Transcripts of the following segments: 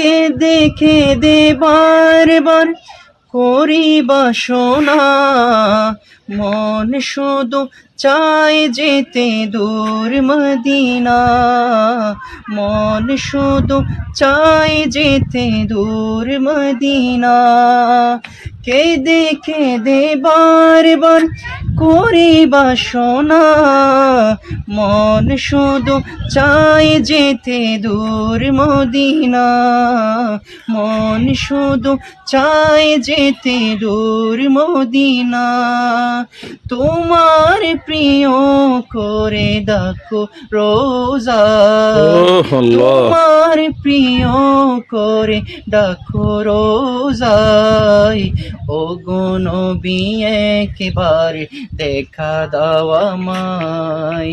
কেঁদে কেঁদে বারবার করি বাসনা মন শুধু চায় যেতে দূর মদিনা। মন শুধু চায় যেতে দূর মদিনা। কেঁদে কেঁদে বারবার করি বাসনা মন শুধু চায় যেতে দূর মদিনা। মন শুধু চায় যেতে দূর মদিনা। তোমার প্রিয় করে দেখো রোজা। ওহ, তোমার প্রিয় করে দেখো রোজাই ও গুণ একেবারে দেখা দাওয়া মাই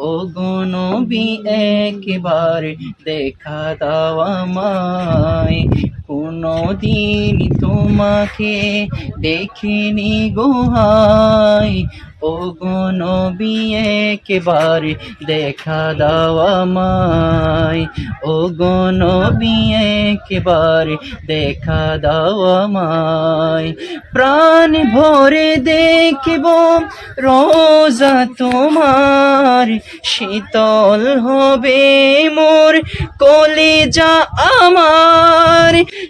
ও গুণ একেবারে দেখা দাওয়া মাই কোনো দিন তোমাকে দেখিনি গোহাই ও গনবি একেবারে দেখা দাওয়া মাই ও গনবি একেবারে দেখা দাওয়া মাই প্রাণ ভরে দেখব রোজা তোমার। শীতল হবে মোর কলেজা আমার।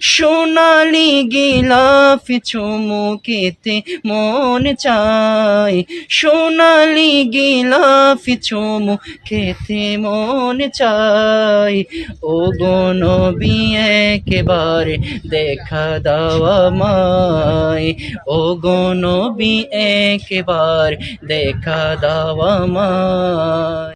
সোনালি গিলাফ চুমুকেতে মন চায়। সোনালি গিলাফ চুমুকেতে মন চায়। ও গনবি একেবারে দেখা দাওয়া মায় ও গনবি একেবারে দেখা দাওয়া মায়